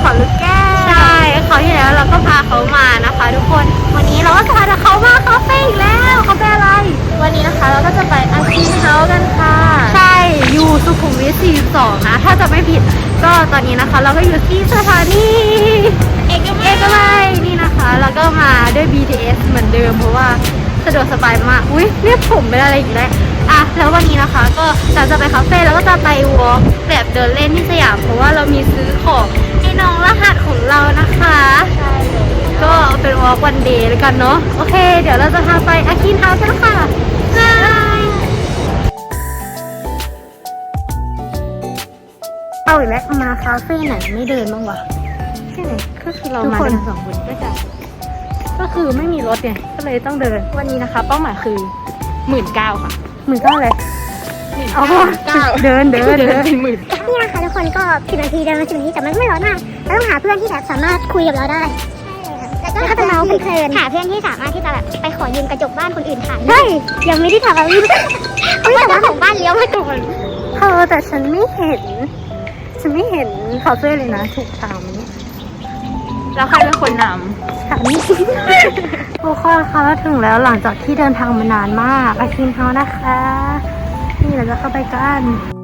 เขาลูกแก้วใช่เขาที่แล้วเราก็พาเขามานะคะ ทุกคน วันนี้เราก็พาเขามาคาเฟ่อีกแล้วคาเฟ่อะไร วันนี้นะคะเราก็จะไปอาคินเฮากันค่ะ ใช่อยู่สุขุมวิท 42 นะ ถ้าจะไม่ผิด ก็ตอนนี้นะคะ เราก็อยู่ที่สถานีเอกมัยเอกมันี่นะคะ แล้วก็มาด้วย BTS เหมือนเดิมเพราะว่าสะดวกสบายมาก อุ้ยเรียบผมเป็นอะไรอีกแล้วอะแล้ววันนี้นะคะก็เรจะไปคาเฟ่แล้วก็จะไปวอล์กแบบเดินเล่นที่สยามเพราะว่าเรามีซื้อของ ให้น้องรหัสของเรานะคะใช่เลยก็เป็นวอล์กวันเดย์แล้วกันเนาะ โอเค เดี๋ยวเราจะพาไปอาคินเฮาส์กันค่ะบายเอาอีกแล้วมาคาเฟ่ไหนไม่เดินบ้างวะใช่ไหมก็คือเรามากันสองคนก็จะก็คือไม่มีรถไงก็เลยต้องเดิน วันนี้นะคะ เป้าหมายคือหมื่นเก้าค่ะหมื่นเก้าเลย หมื่นเอาเก้าเดินเดินเดินเป็นหมื่นนี่นะคะทุกคนก็สิบนาทีเดินมาสิบนาทีแต่มันก็ไม่ร้อนมากเราต้องหาเพื่อนที่แบบสามารถคุยกับเราได้แล้วก็จะเมาเพลินหาเพื่อนที่สามารถที่จะแบบไปขอยืมกระจกบ้านคนอื่นถ่ายได้ยังไม่ได้ถ่ายเฮ้ยแต่ว่าของบ้านเลี้ยวมาก่อนเธอแต่ฉันไม่เห็น ฉันไม่เห็นคาเฟ่เลยนะถูกทางนี้แล้วใครเป็นคนนถามนี่ทุกคนคะถึงแล้วหลังจากที่เดินทางมานานมากอาคินเฮาส์นะคะ นี่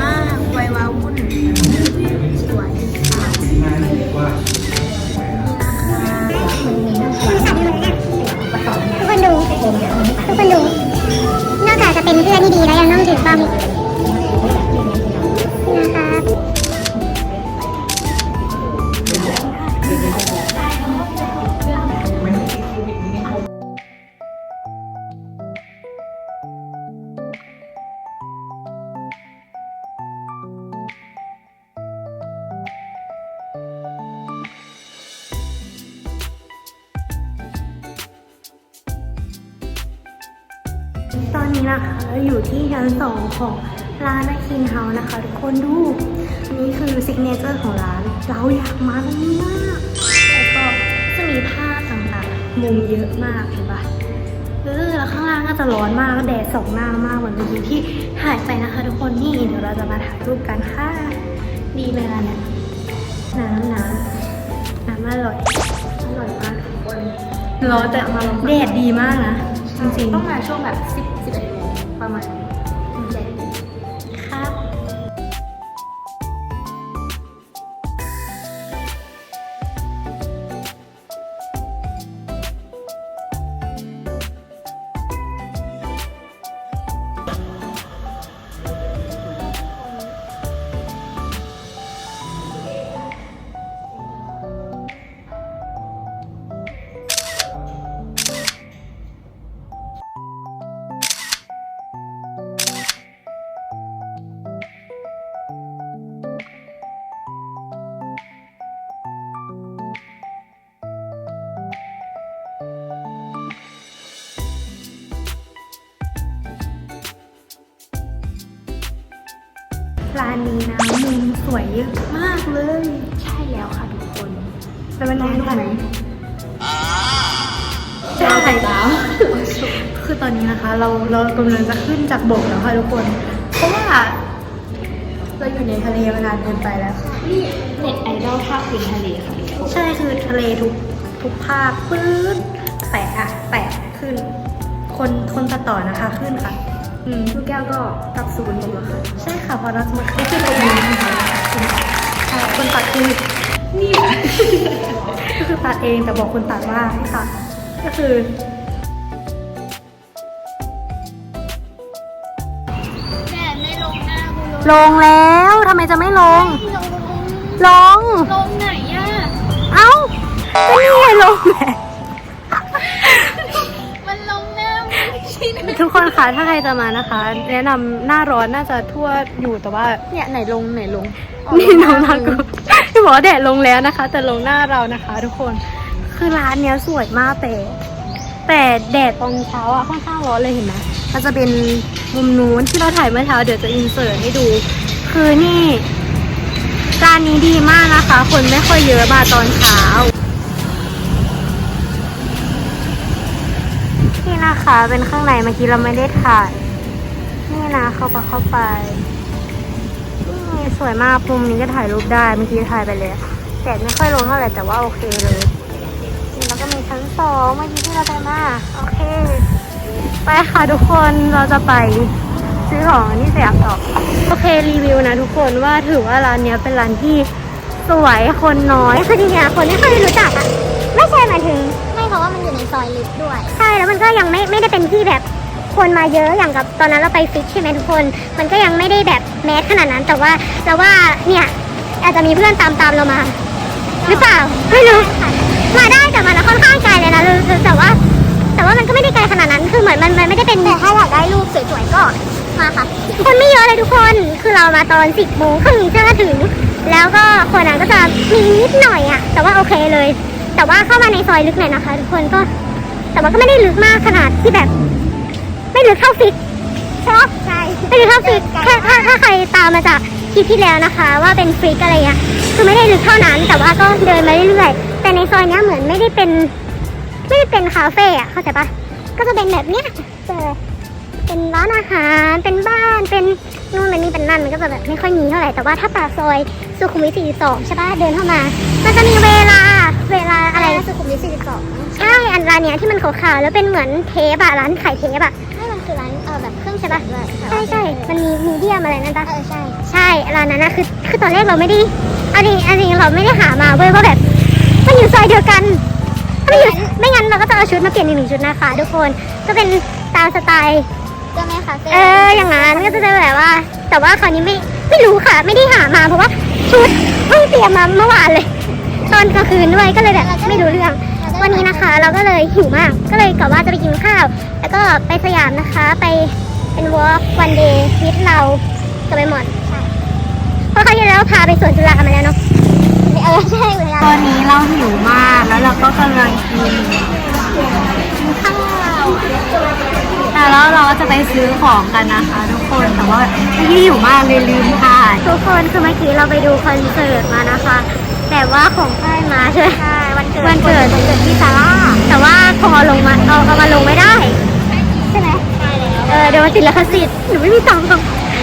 มากวัยวาวุ่นสวยทุกคนดูทุกคนดู นอกจากจะเป็นเพื่อนที่ดีแล้วยังต้องถือกล้อง สองของร้านอาคินเฮาส์นะคะ ทุกคนดูอันนี้คือซิกเนเจอร์ของร้าน เราอยากมาตรงนี้มาก แล้วก็จะมีผ้าต่างๆมุมเยอะมากเห็นปะเออแล้วข้างล่างก็จะร้อนมากแล้วแดดส่องหน้ามากเหมือนเมื่อกี้ที่ถ่ายไปนะคะ ทุกคนนี่เดี๋ยวเราจะมาถ่ายรูปกันค่ะ ดีเลยนะเนี่ยน้ำน้ำน้ำอร่อยอร่อยมากทุกคนร้อนแต่แดดดีมากนะจริงๆต้องมาช่วงแบบสิบสิบเอ็ดโมงประมาณนี้ แด ร้านนี้นะมุมสวยเยอะมากเลย ใช่แล้วค่ะทุกคนแต่มันแรงไหมใช่แล้วคือตอนนี้นะคะ เราเรากำลังจะขึ้นจากบกแล้วค่ะทุกคน เพราะว่าเราอยู่ในทะเลมานานเกินไปแล้วนี่เน็ตไอดอลภาคพื้นทะเลค่ะทุกคนใช่คือทะเลทุกทุกภาคปื๊ดแปะอะแปะขึ้น คนคนตัดต่อนะคะขึ้นค่ะ อืมลูกแก้วก็กลับศูนย์ลงแล้วค่ะใช่ค่ะเพอเราสมัครขึ้นตรงนี้นะคะใช่คนตัดคือนี่ก็คือตัดเองแต่บอกคนตัดว่าให้ตัดก็คือแดดไม่ลงหน้ากูเลยลงแล้วทำไมจะไม่ลงลงลงไหนอะ เอ้าก็นี่ไงลงแหละ คนนะคะถ้าใครจะมานะคะ แนะนำหน้าร้อนน่าจะทั่วอยู่แต่ว่า เนี่ยไหนลงไหนลงนี่น้องนากูที่บอกว่าแดดลงแล้วนะคะ แต่ลงหน้าเรานะคะ ทุกคนคือร้านเนี้ยสวยมากแต่ แต่แดดตอนเช้าอะค่อนข้างร้อนเลยเห็นไหมมันจะเป็นมุมนู้นที่เราถ่ายเมื่อเช้าเดี๋ยวจะอินเสิร์ตให้ดู คือนี่ร้านนี้ดีมากนะคะ คนไม่ค่อยเยอะมาตอนเช้า นี่ะคะ เป็นข้างในเมื่อกี้เราไม่ได้ถ่าย นี่นะเข้าไปเข้าไปนี่สวยมากมุมนี้ก็ถ่ายรูปได้เมื่อกี้ถ่ายไปเลยแดดไม่ค่อยลงเท่าไหร่แต่ว่าโอเคเลยนี่แล้วก็มีชั้นสองเมื่อกี้ที่เราไปมาโอเค ไปค่ะทุกคนเราจะไปซื้อของที่สยามต่อโอเครีวิวนะทุกคนว่าถือว่าร้านเนี้ยเป็นร้านที่สวยคนน้อยคือจริงๆคนไม่ค่อยรู้จักอะไม่ใช่หมายถึง เพราะว่ามันอยู่ในซอยลึกด้วย ใช่แล้วมันก็ยังไม่ไม่ได้เป็นที่แบบคนมาเยอะอย่างกับตอนนั้นเราไปฟิกใช่ไหมทุกคน มันก็ยังไม่ได้แบบแมสขนาดนั้น แต่ว่าเราว่าเนี่ยอาจจะมีเพื่อนตามตามเรามา หรือเปล่าไม่รู้มาได้แต่มันค่อนข้างไกลเลยนะแต่ว่า แต่ว่ามันก็ไม่ได้ไกลขนาดนั้นคือเหมือนมันมันไม่ได้เป็นแต่ถ้าอยากได้รูปสวยๆก็มาค่ะคนไม่เยอะเลยทุกคนคือเรามาตอนสิบโมงครึ่งจะถึง แล้วก็คนนั้นก็จะมีนิดหน่อยอะแต่ว่าโอเคเลย แต่ว่าเข้ามาในซอยลึกหน่อยนะคะทุกคนก็ แต่ว่าก็ไม่ได้ลึกมากขนาดที่แบบ ไม่ลึกเท่าฟิกใช่ปะใช่ไม่ลึกเท่าฟิกแค่ถ้าถ้าใครตามมาจากคลิปที่แล้วนะคะ ว่าเป็นฟิกอะไรเงี้ยคือไม่ได้ลึกเท่านั้น แต่ว่าก็เดินมาเรื่อยๆแต่ในซอยเนี้ยเหมือนไม่ได้เป็นไม่ได้เป็นคาเฟ่อะเข้าใจปะก็จะเป็นแบบเนี้ยเจอเป็นร้านอาหารเป็นบ้านเป็น นู่นเป็นนี่เป็นนั่นมันก็จะแบบไม่ค่อยมีเท่าไหร่แต่ว่าถ้าปากซอยสุขุมวิท42ใช่ปะเดินเข้ามา มันจะมีเวลาเวลาอะไรสุขุมวิท42ใช่อันร้านเนี้ยที่มันขาวๆแล้วเป็นเหมือนเทปอะร้านขายเทปอะให้มันคือร้านเออแบบเครื่องใช่ปะด้วยใช่ใช่มันมีมีเดียมอะไรนั่นปะเออใช่ใช่ร้านนั้นนะคือคือตอนแรกเราไม่ได้อันนี้อันนี้เราไม่ได้หามาเว้ยว่าแบบมันอยู่ซอยเดียวกันถ้าไม่อยู่ไม่งั้นเราก็จะเอาชุดมาเปลี่ยนอีกหนึ่งชุดนะคะทุกคนก็เป็นตามสไตล์ เจ้าแม่คาเฟ่เอออย่างนั้นก็จะแบบว่า แต่ว่าคราวนี้ไม่ไม่รู้ค่ะ ไม่ได้หามาเพราะว่าชุดเพิ่งเตรียมมาเมื่อวานเลย ตอนกลางคืนด้วยก็เลยแบบไม่รู้เรื่อง วันนี้นะคะ เราก็เลยหิวมาก ก็เลยกะว่าจะไปกินข้าว แล้วก็ไปสยามนะคะ ไปเป็นวอล์กวันเดย์วิดเรากับไปหมดเพราะคราวที่แล้วพาไปสวนจุฬามาแล้วเนาะเออใช่เวลาตอนนี้เราหิวมากแล้วเราก็กำลังกินข้าว แต่แล้วเราก็จะไปซื้อของกันนะคะทุกคน แต่ว่าเมื่อกี้หิวมากเลยลืมถ่ายทุกคนคือเมื่อกี้เราไปดูคอนเสิร์ตมานะคะ แต่ว่าของค่ายมาใช่ไหมใช่วันเกิดวันเกิดวันเกิดที่ซาร่าแต่ว่าคงเอาลงมาเอาเอามาลงไม่ได้ ใช่ไหมใช่แล้วเออเดี๋ยวมันติดลิขสิทธิ์หนูไม่มีตังค์หรอก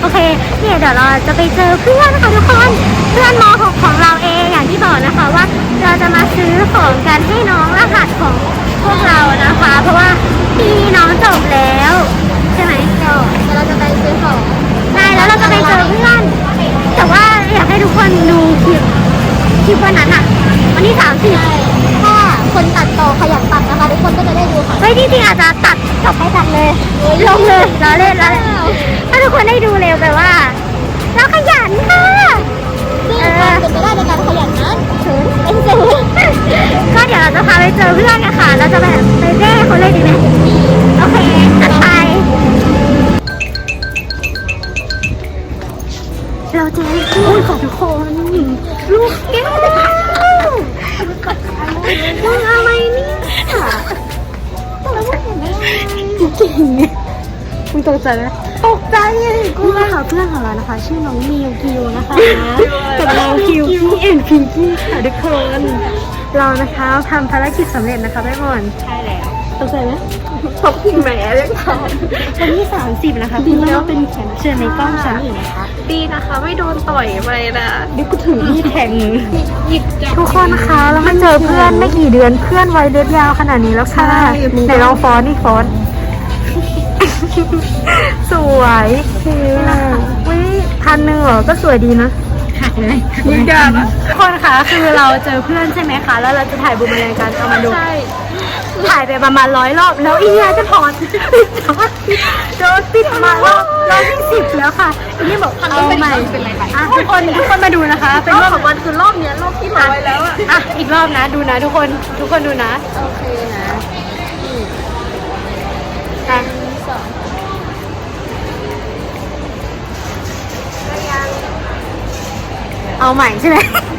โอเคเนี่ยเดี๋ยวเราจะไปเจอเพื่อนค่ะทุกคนเพื่อนม .6 ของเราเองอย่างที่บอกนะคะว่า เราจะมาซื้อของกันให้น้องรหัสของ พวกเรานะคะ เพราะว่าปีนี้น้องจบแล้ว ใช่ไหมจบเดี๋ยวเราจะไปซื้อของใช่แล้วเราจะไปเจอเพื่อน แต่ว่าอยากให้ทุกคนดูคลิปคลิปวันนั้นอะวันที่สามสิบถ้าคนตัดต่อขยันตัดนะคะทุกคนก็จะได้ดูค่ะเฮ้ยจริงๆอาจจะตัดจบให้ตัดเลยลงเลยเราเล่นแล้วถ้าทุกคนได้ดูเร็วแปลว่า เราขยันค่ะนี่ความเป็นไปได้ในการขยันนั้นถึง เป็นศูนย์ก็เดี๋ยวเราจะพาไปเจอเพื่อนกันค่ะเราจะแบบไปเร่เขาเลยดีไหมโอเคจัดไป เราเจอคู่ของทุกคนลูกแก้วมึงอะไรเนี่ยเก่งเนี่ยมึงตกใจไหม ตกใจเลยกูค่ะเพื่อนของเรานะคะ ชื่อน้องมิวกิวนะคะกับน้องคิวพี่เอ็นพิงกี้ค่ะทุกคนเรานะคะทำภารกิจสำเร็จนะคะแม่มอนใช่แล้วตกใจไหมตบกิ่งแหมเลยค่ะวันที่30นะคะคุณแล้วเป็นแขกรับเชิญในกล้องฉันอีกนะคะ ดีนะคะ ไม่โดนต่อยไปนะเดี๋ยวกูถือมีดแทงมือหยิบจับทุกคนคะเรามาเจอเพื่อนไม่กี่เดือนเพื่อนวัยเล็บยาวขนาดนี้แล้วค่ะใช่ไหนลองฟ้อนนี่ฟ้อน สวยคือวิพันหนึ่งเหรอ ก็สวยดีนะหักเลยยิงยานะทุกคนคะคือเราเจอเพื่อนใช่ไหมคะ แล้วเราจะถ่ายบูมเมอแรงกันเอามาดูใช่ถ่ายไปประมาณร้อยรอบ แล้วอีเนี่ยจะถอนโดนปิดประมาณรอบรอบที่สิบแล้วค่ะอีนี่บอกเอาใหม่เป็นไรไปอะทุกคนทุกคนมาดูนะคะ เป็นรรออบบของมันคือรอบเนี้ยรอบที่ร้อยแล้วอะอะอีกรอบนะดูนะ ทุกคนทุกคนดูนะโอเคนะอะ เอาใหม่ใช่ไหม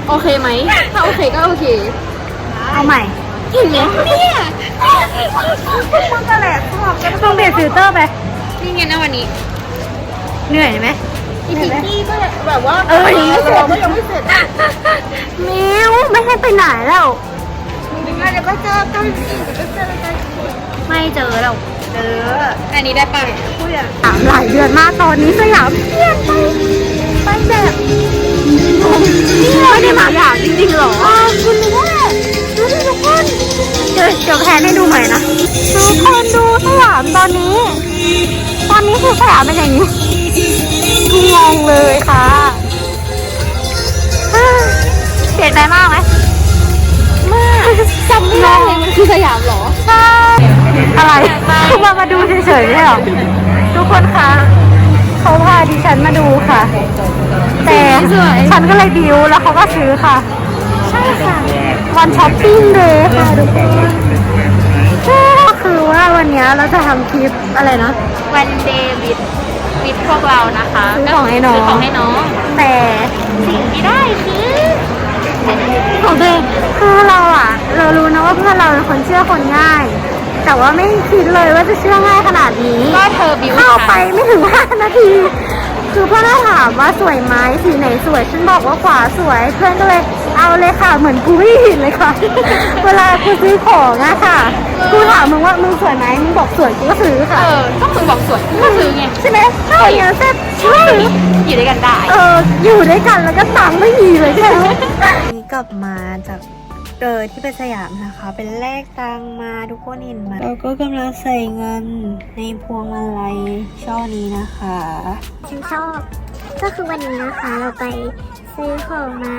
โอเคไหม ถ้าโอเคก็โอเค เอาใหม่เห็นไหมเนี่ยคุณก็แหละชอบก็ต้องเปลี่ยนฟิลเตอร์ไป นี่ไงนะวันนี้ เหนื่อยไหมอีพีที่ก็แบบว่าเออยังไม่เสร็จก็ยังไม่เสร็จแมวไม่ให้ไปไหนแล้วเดี๋ยวก็เจอกันอีกเดี๋ยวก็เจอกันไม่เจอแล้วเจออันนี้ได้ป่ะพูดอะสามหลายเดือนมากตอนนี้สยามเปลี่ยนไปไป แบบไม่ได้มาอย่างจริงๆหรอคุณแม่ดูดิทุกคนเดี๋ยวเดี๋ยวแพนให้ดูใหม่นะทุกคนดูสยามตอนนี้ ตอนนี้คือสยามเป็นอย่างนี้กูงงเลยค่ะเฮ้ยเปลี่ยนไปมากไหมมากจำไม่ได้เลยมันคือสยามเหรอใช่อะไรคือมามาดูเฉยๆไม่หรอทุกคนคะ เขาพาดิฉันมาดูค่ะ แต่สวยฉันก็เลยดิวแล้วเขาก็ซื้อค่ะ ใช่ค่ะ วันช้อปปิ้งเลยค่ะทุกคนก็คือว่าวันเนี้ยเราจะทำคลิปอะไรนะ วันเดวิดวิดพวกเรานะคะซื้อของให้น้องซื้อของให้น้อง แต่สิ่งที่ได้คือของตัวเองคือเราอะเรารู้นะว่าเพื่อนเราเป็นคนเชื่อคนง่าย แต่ว่าไม่คิดเลยว่าจะเชื่อง่ายขนาดนี้ก็เธอบิวเข้าไปไม่ถึงห้านาที คือเพื่อนก็ถามว่าสวยไหมสีไหนสวย ฉันบอกว่าขวาสวย เพื่อนก็เลยเอาเลยค่ะ เหมือนกูไม่เห็นเลยค่ะ เวลากูซื้อของอะค่ะกูถามมึงว่ามึงสวยไหมมึงบอกสวยกูก็ซื้อเอค่ะอก็มึงบอกสวยก็ซื้อไงใช่ไหมใช่เนี่ยเซ็ตซื้ออยู่ด้วยกันได้ เออ อยู่ด้วยกันแล้วก็ตังค์ไม่มีเลยใช่ไหมนี่กลับมาจาก เออที่ไปสยามนะคะ เป็นแลกตังมาทุกคนเห็นไหมเราก็กำลังใส่เงินในพวงมาลัยช่อนี้นะคะฉันชอบ ก็คือวันนี้นะคะ เราไปซื้อของมา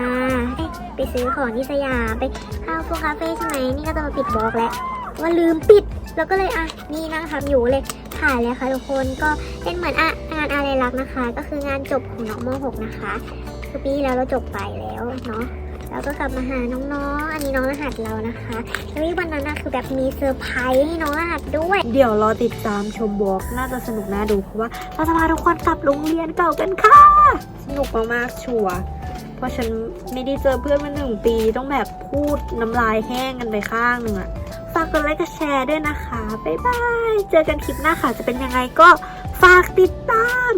เอ้ยไปซื้อของที่สยามไปเข้าพวกคาเฟ่ใช่ไหมนี่ก็จะมาปิดบล็อกแล้วว่าลืมปิดแล้วก็เลยอะนี่นั่งทำอยู่เลยถ่ายเลยค่ะทุกคนก็เป็นเหมือนอะงานอะไรรักนะคะ ก็คืองานจบของน้องม .6 นะคะคือปีที่แล้วเราจบไปแล้วเนาะ แล้วก็กลับมาหาน้องๆ อันนี้น้องรหัสเรานะคะแล้ววันนั้นนะคือแบบมีเซอร์ไพรส์ให้น้องรหัสด้วย เดี๋ยวรอติดตามชมบล็อกน่าจะสนุกน่าดูเพราะว่าเราจะพาทุกคนกลับโรงเรียนเก่ากันค่ะ สนุกมากๆชัวร์เพราะฉันไม่ได้เจอเพื่อนมาหนึ่งปีต้องแบบพูดน้ำลายแห้งกันไปข้างหนึ่งอะฝากกดไลค์กดแชร์ด้วยนะคะบ๊ายบายเจอกันคลิปหน้าค่ะจะเป็นยังไงก็ฝากติดตาม